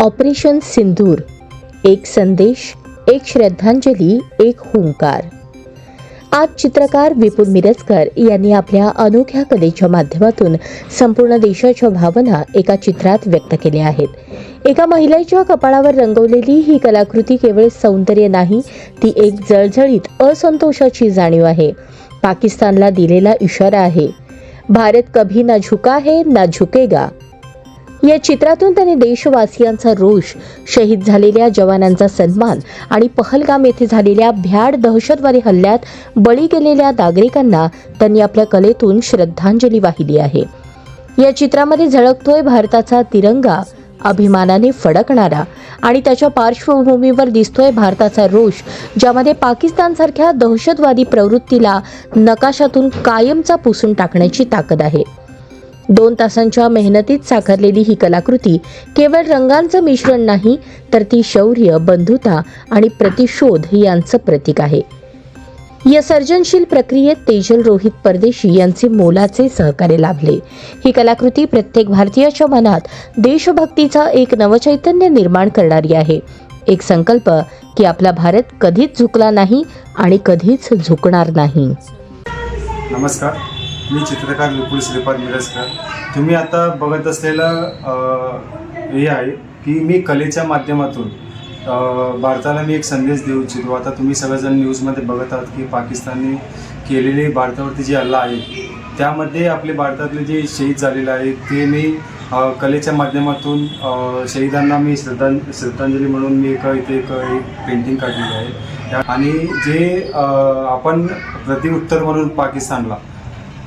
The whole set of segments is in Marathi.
ऑपरेशन सिंदूर एक संदेश एक श्रद्धांजली एक हुंकार. आज चित्रकार विपुल मिरजकर यांनी आपल्या अनोख्या कलेच्या माध्यमातून संपूर्ण देशाच्या भावना एका चित्रात व्यक्त केल्या आहेत. एका महिलेच्या कपाळावर रंगवलेली ही कलाकृती केवळ सौंदर्य नाही ती एक जळजळीत असंतोषाची जाणीव आहे. पाकिस्तानला दिलेला इशारा आहे भारत कभी ना झुका है ना झुकेगा. या चित्रातून त्यांनी देशवासियांचा रोष शहीद झालेल्या जवानांचा सन्मान आणि पहलगाम येथे झालेल्या भ्याड दहशतवादी हल्ल्यात बळी गेलेल्या नागरिकांना त्यांनी आपल्या कलेतून श्रद्धांजली वाहिली आहे. या चित्रामध्ये झळकतोय भारताचा तिरंगा अभिमानाने फडकणारा आणि त्याच्या पार्श्वभूमीवर दिसतोय भारताचा रोष ज्यामध्ये पाकिस्तानसारख्या दहशतवादी प्रवृत्तीला नकाशातून कायमचा पुसून टाकण्याची ताकद आहे. दोन तासांच्या मेहनतीत साकारलेली ही कलाकृती केवळ रंगांचं मिश्रण नाही तर ती शौर्य बंधुता आणि प्रतिशोध यांचं प्रतीक आहे. या सर्जनशील प्रक्रियेत तेजल रोहित परदेशी यांचे मोलाचे सहकार्य लाभले. ही कलाकृती प्रत्येक भारतीयाच्या मनात देशभक्तीचा एक नवचैतन्य निर्माण करणारी आहे. एक संकल्प की आपला भारत कधीच झुकला नाही आणि कधीच झुकणार नाही. नमस्कार. मी चित्रकार विपुल श्रीपाद मिरजकर तुम्ही आता बघत असलेलं हे आहे की मी कलेच्या माध्यमातून भारताला मी एक संदेश देऊ इच्छितो. आता तुम्ही सगळेजण न्यूजमध्ये बघत आहात की पाकिस्तानने केलेले भारतावरती जे हल्ला आहे त्यामध्ये आपले भारतातले जे शहीद झालेले आहेत ते मी कलेच्या माध्यमातून शहीदांना मी श्रद्धां श्रद्धांजली म्हणून मी एक इथे एक एक पेंटिंग काढलेली आहे. आणि जे आपण प्रतिउत्तर म्हणून पाकिस्तानला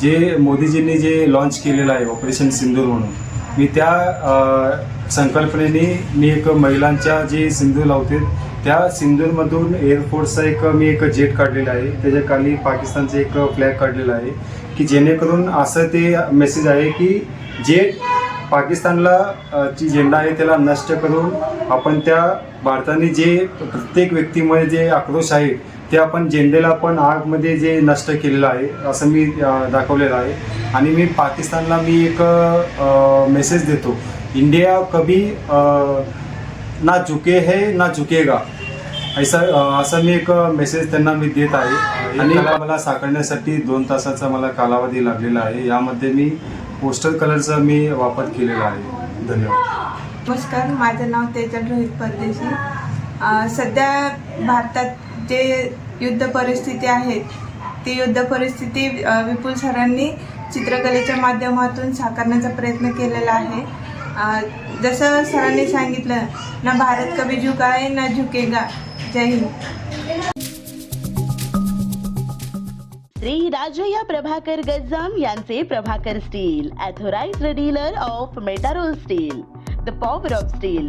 जे मोदीजींनी जे लॉन्च केलेलं आहे ऑपरेशन सिंदूर म्हणून मी त्या संकल्पनेने मी एक महिलांच्या जे सिंदूर लावते त्या सिंदूरमधून एअरफोर्सचा एक मी एक जेट काढलेला आहे. त्याच्याखाली पाकिस्तानचं एक फ्लॅग काढलेला आहे की जेणेकरून असं ते मेसेज आहे की जे पाकिस्तानला जी झेंडा आहे त्याला नष्ट करून आपण त्या भारताने जे प्रत्येक व्यक्तीमध्ये जे आक्रोश आहे ते आपण झेंडेला पण आगमध्ये जे नष्ट केलेलं आहे असं मी दाखवलेलं आहे. आणि मी पाकिस्तानला मी एक मेसेज देतो. इंडिया कभी ना झुके है ना झुकेगा. ऐसा असं मी एक मेसेज त्यांना मी देत आहे. आणि मला साकारण्यासाठी दोन तासाचा मला कालावधी लागलेला आहे. यामध्ये मी पोस्टर कलरचा मी वापर केलेला आहे. धन्यवाद. नमस्कार माझं नाव तेजल रोहित परदेशी. सध्या भारतात जे युद्ध परिस्थिती आहेत ती युद्ध परिस्थिती विपुल सरांनी चित्रकलेच्या माध्यमातून साकारण्याचा प्रयत्न केलेला आहे. जसं सरांनी सांगितलं ना भारत कभी झुका आहे ना झुकेगा. जय हिंद. श्री राजया प्रभाकर गज्जाम यांचे Prabhakar steel authorized dealer of Metarol steel the power of steel.